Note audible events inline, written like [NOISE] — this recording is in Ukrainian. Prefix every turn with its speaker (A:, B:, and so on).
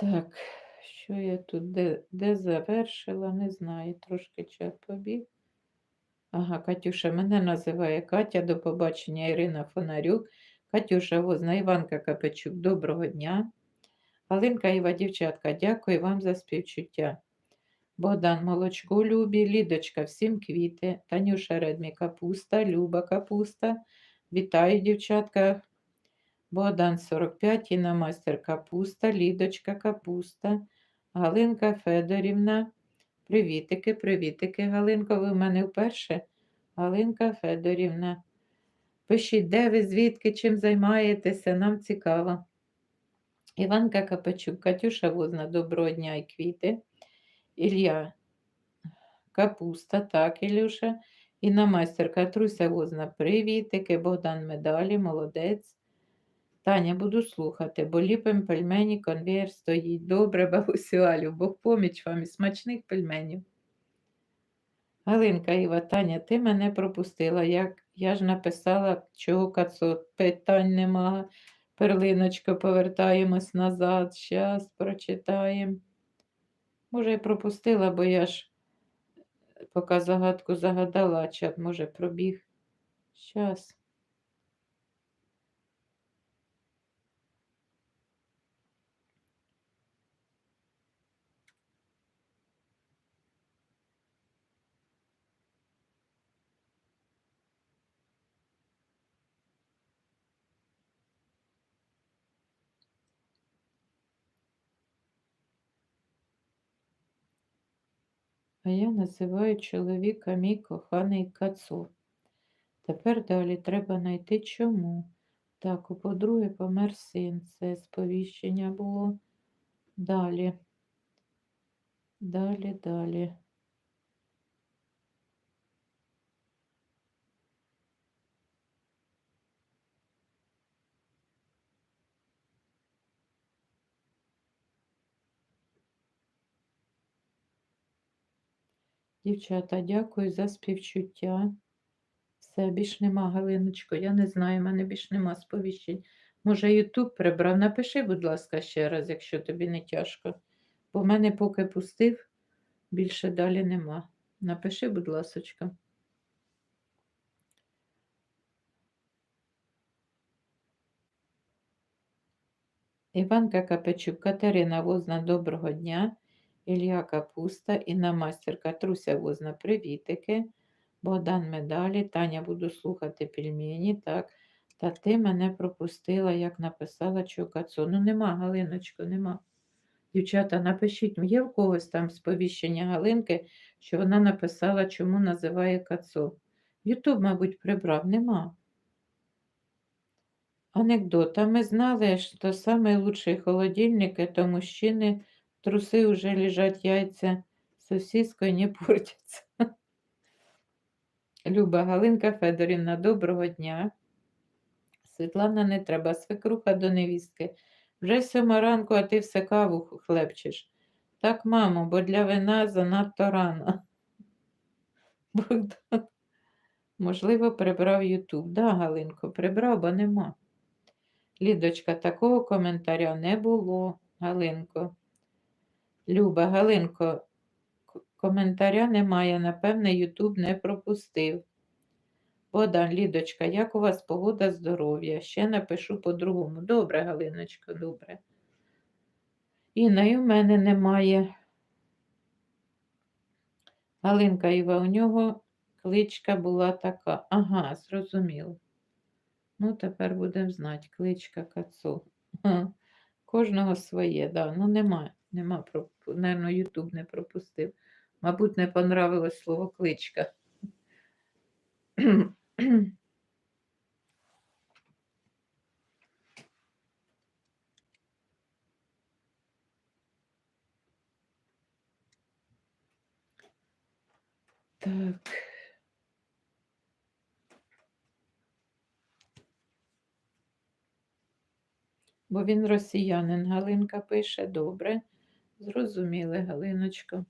A: Так, що я тут де, де завершила, не знаю, трошки чат побіг. Ага, Катюша мене називає Катя, до побачення Ірина Фонарюк. Катюша Возна, Іванка Капечук, доброго дня. Галинка Іва, дівчатка, дякую вам за співчуття. Богдан Молочко, Любі, Лідочка, всім квіти, Танюша Редмі Капуста, Люба Капуста. Вітаю, дівчатка. Богдан 45, Інна Мастер Капуста, Лідочка Капуста, Галинка Федорівна. Привітики, привітики, Галинко, ви в мене вперше. Галинка Федорівна. Пишіть, де ви, звідки, чим займаєтеся, нам цікаво. Іванка Капачук, Катюша Возна, доброго дня і квіти. Ілля Капуста, так, Ілюша. Інна майстер Катруся Возна, привітики, Богдан Медалі, молодець. Таня, буду слухати, бо ліпим пельмені, конвейер стоїть. Добре, бабусю Алю, Бог поміч вам і смачних пельменів. Галинка Іва, Таня, ти мене пропустила. Як я ж написала, чого кацот, питань нема. Перлиночко, повертаємось назад. Щас прочитаємо. Може, і пропустила, бо я ж поки загадку загадала, чат, може, пробіг. Щас. А я називаю чоловіка мій коханий кацу. Тепер далі треба знайти чому. Так, у подруги помер син. Це сповіщення було. Далі. Далі, далі. Дівчата, дякую за співчуття. Все, більш нема, Галиночко, я не знаю, в мене більш нема сповіщень. Може, Ютуб прибрав. Напиши, будь ласка, ще раз, якщо тобі не тяжко. Бо в мене поки пустив, більше далі нема. Напиши, будь ласочка. Іванка Капечук, Катерина Возна, доброго дня. Ілля Капуста, Інна Мастер Катруся Возна, привітики. Богдан Медалі, Таня, буду слухати пельмені. Так, та ти мене пропустила, як написала Чокацо. Ну, нема, Галиночко, нема. Дівчата, напишіть, є в когось там сповіщення Галинки, що вона написала, чому називає Кацо. Ютуб, мабуть, прибрав, нема. Анекдот. А ми знали, що лучший холодильник это мужчины, труси уже лежать яйця, сосіскою не [LAUGHS] портяться. Люба Галинка Федорівна, доброго дня. Світлана, не треба, свекруха до невістки. Вже сьома ранку, а ти все каву хлебчиш. Так, мамо, бо для вина занадто рано. [LAUGHS] Богдан. Можливо, прибрав Ютуб. Да, Галинко, прибрав, бо нема. Лідочка, такого коментаря не було, Галинко. Люба, Галинко, коментаря немає, напевне, Ютуб не пропустив. Богдан, Лідочка, як у вас погода, здоров'я? Ще напишу по-другому. Добре, Галиночко, добре. Інна, і в мене немає. Галинка Іва, у нього кличка була така. Ага, зрозуміло. Ну, тепер будемо знати, кличка Кацу. Кожного своє, да. Ну, нема, нема, Наверно, Ютуб не пропустив. Мабуть, не понравилось слово кличка. [CLEARS THROAT] Так. Бо він росіянин, Галинка пише, добре. Зрозуміли, Галиночко.